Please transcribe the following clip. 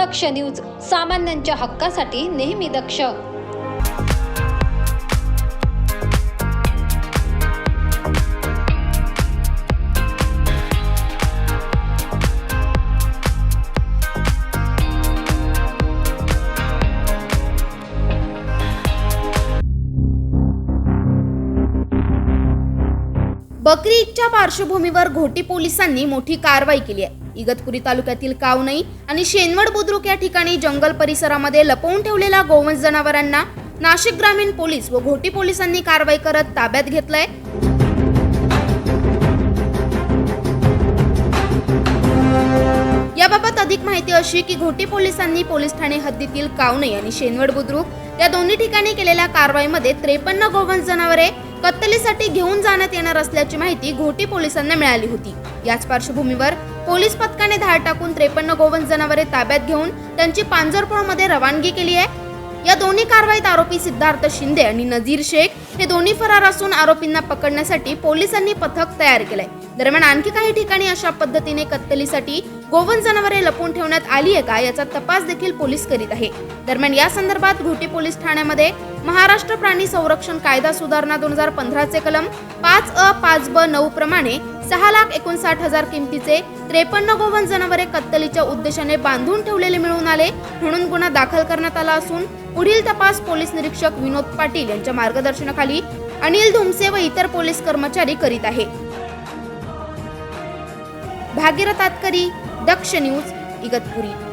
दक्ष news सामान्यांच्या हक्कासाठी नेहमी दक्ष. बकरी ईदच्या पार्श्वभूमीवर घोटी पोलिसांनी मोठी कारवाई केली आहे. इगतपुरी तालुक्यातील कावनई आणि शेनवड बुद्रुक या ठिकाणी जंगल परिसरामध्ये लपवून ठेवलेल्या गोवंश जनावरांना नाशिक ग्रामीण पोलीस व घोटी पोलिसांनी कारवाई करत ताब्यात घेतलंय. याबाबत अधिक माहिती अशी की घोटी पोलिसांनी पोलीस ठाणे हद्दीतील कावनई आणि शेनवड बुद्रुक या दोन्ही ठिकाणी केलेल्या कारवाईमध्ये त्रेपन्न गोवंश जनावरे कत्तलीसाठी घेऊन जाण्यात येणार असल्याची माहिती घोटी पोलिसांना मिळाली होती. याच पार्श्वभूमीवर पोलीस पथकाने धाड टाकून त्रेपन्न गोवंश जनावरे ताब्यात घेऊन त्यांची पांजरपूरमध्ये रवानगी केली आहे. या दोन्ही कारवाईत आरोपी सिद्धार्थ शिंदे आणि नजीर शेख हे दोन्ही फरार असून आरोपींना पकडण्यासाठी पोलिसांनी पथक तयार केलंय. दरम्यान आणखी काही ठिकाणी अशा पद्धतीने कत्तलीसाठी गोवन जनावरे लपून ठेवण्यात आली आहे का याचा तपास देखील पोलीस करीत आहे. दरम्यान या संदर्भात घोटी पोलीस ठाण्यामध्ये महाराष्ट्र प्राणी संरक्षण कायदा सुधारणा दोन हजार पंधराचे कलम पाच अ पाच ब नऊ प्रमाणे सहा लाख एकोणसाठ हजार किमतीचे त्रेपन्न गोवन जनावरे कत्तलीच्या उद्देशाने बांधून ठेवलेले मिळून आले म्हणून गुन्हा दाखल करण्यात आला असून पुढील तपास पोलीस निरीक्षक विनोद पाटील यांच्या मार्गदर्शनाखाली अनिल धुमसे व इतर पोलीस कर्मचारी करीत आहे. भागीरथ तातकरी दक्ष न्यूज इगतपुरी.